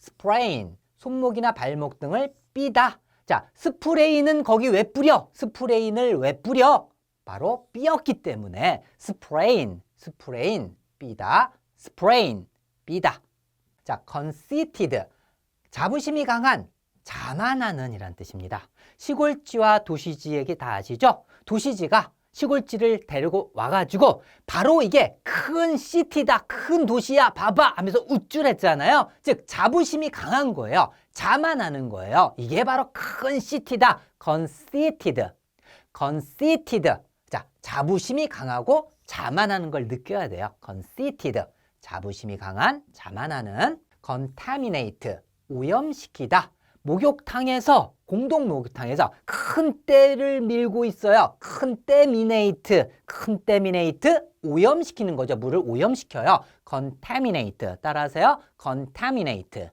sprain 손목이나 발목 등을 삐다. 자, 스프레이는 거기 왜 뿌려? 스프레인을 왜 뿌려? 바로 삐었기 때문에 sprain, sprain, 삐다, sprain, 삐다. 자, conceited, 자부심이 강한, 자만하는 이란 뜻입니다. 시골지와 도시지에게 다 아시죠? 도시지가 시골지를 데리고 와가지고 바로 이게 큰 시티다, 큰 도시야, 봐봐 하면서 우쭐했잖아요. 즉 자부심이 강한 거예요. 자만하는 거예요. 이게 바로 큰 시티다, conceited, conceited. 자, 자부심이 강하고 자만하는 걸 느껴야 돼요. conceited, 자부심이 강한, 자만하는, contaminate, 오염시키다. 목욕탕에서 공동 목욕탕에서 큰 때를 밀고 있어요. 큰 때미네이트, 큰 때미네이트 오염시키는 거죠. 물을 오염시켜요. contaminate 따라하세요. contaminate,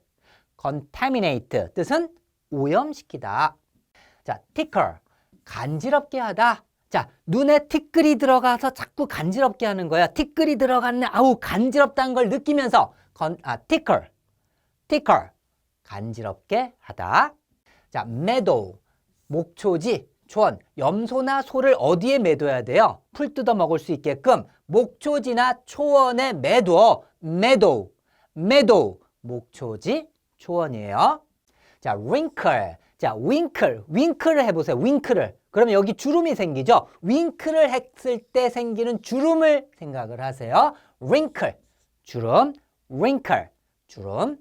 contaminate 뜻은 오염시키다. 자, tickle 간지럽게 하다. 자, 눈에 티끌이 들어가서 자꾸 간지럽게 하는 거야. 티끌이 들어갔네. 아우 간지럽다는 걸 느끼면서 건, 아, tickle, tickle 간지럽게 하다. 자, meadow 목초지, 초원, 염소나 소를 어디에 매둬야 돼요? 풀 뜯어 먹을 수 있게끔 목초지나 초원에 매둬. meadow, meadow 목초지, 초원이에요. 자, wrinkle. 자, wrinkle, wrinkle을 해보세요. wrinkle을. 그러면 여기 주름이 생기죠? 윙크를 했을 때 생기는 주름을 생각을 하세요. wrinkle, 주름, wrinkle, 주름.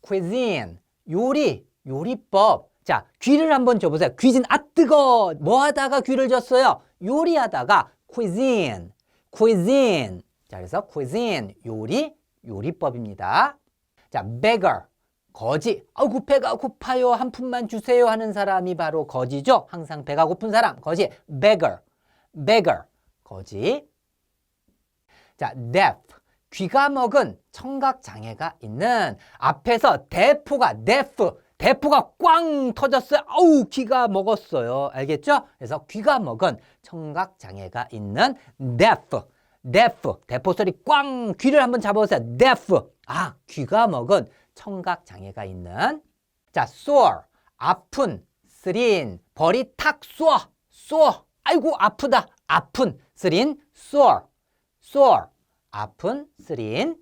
Cuisine, 요리, 요리법. 자, 귀를 한번 줘보세요. 귀진, 아, 뜨거! 뭐 하다가 귀를 줬어요? 요리하다가 cuisine, cuisine. 자, 그래서 cuisine, 요리, 요리법입니다. 자, beggar, 거지. 아우, 배가 고파요. 한 푼만 주세요 하는 사람이 바로 거지죠. 항상 배가 고픈 사람, 거지. beggar, beggar, 거지. 자, deaf, 귀가 먹은 청각 장애가 있는 앞에서 대포가 deaf, 대포가 꽝 터졌어요. 아우, 귀가 먹었어요. 알겠죠? 그래서 귀가 먹은 청각 장애가 있는 deaf, 대포 소리 꽝 귀를 한번 잡아보세요. deaf, 아, 귀가 먹은 청각 장애가 있는 자, sore, 아픈, 쓰린, 벌이 탁 쏘어, 쏘어, 아이고 아프다, 아픈, 쓰린, sore, sore, 아픈, 쓰린,